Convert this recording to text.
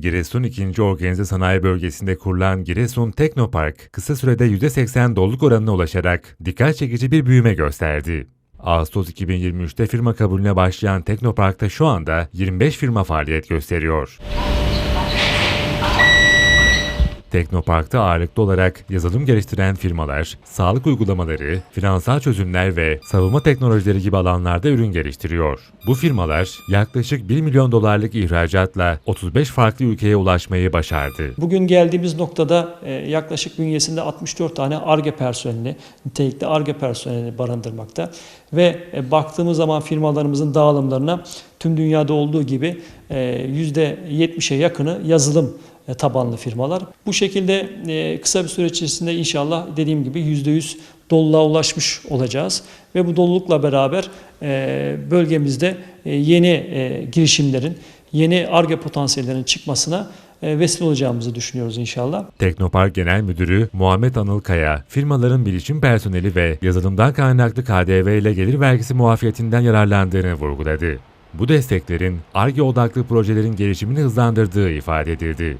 Giresun 2. Organize Sanayi Bölgesi'nde kurulan Giresun Teknopark, kısa sürede %80 doluluk oranına ulaşarak dikkat çekici bir büyüme gösterdi. Ağustos 2023'te firma kabulüne başlayan Teknopark'ta şu anda 25 firma faaliyet gösteriyor. Teknopark'ta ağırlıklı olarak yazılım geliştiren firmalar, sağlık uygulamaları, finansal çözümler ve savunma teknolojileri gibi alanlarda ürün geliştiriyor. Bu firmalar yaklaşık 1 milyon dolarlık ihracatla 35 farklı ülkeye ulaşmayı başardı. Bugün geldiğimiz noktada e, yaklaşık bünyesinde 64 tane ARGE personeli, nitelikli ARGE personeli barındırmakta. Ve e, baktığımız zaman firmalarımızın dağılımlarına tüm dünyada olduğu gibi e, %70'e yakını yazılım tabanlı firmalar. Bu şekilde e, kısa bir süre içerisinde inşallah dediğim gibi %100 doluluğa ulaşmış olacağız. Ve bu dolulukla beraber e, bölgemizde e, yeni e, girişimlerin, yeni ARGE potansiyellerinin çıkmasına e, vesile olacağımızı düşünüyoruz inşallah. Teknopark Genel Müdürü Muhammed Anıl Kaya, firmaların bilişim personeli ve yazılımdan kaynaklı KDV ile gelir vergisi muafiyetinden yararlandığını vurguladı. Bu desteklerin ARGE odaklı projelerin gelişimini hızlandırdığı ifade edildi.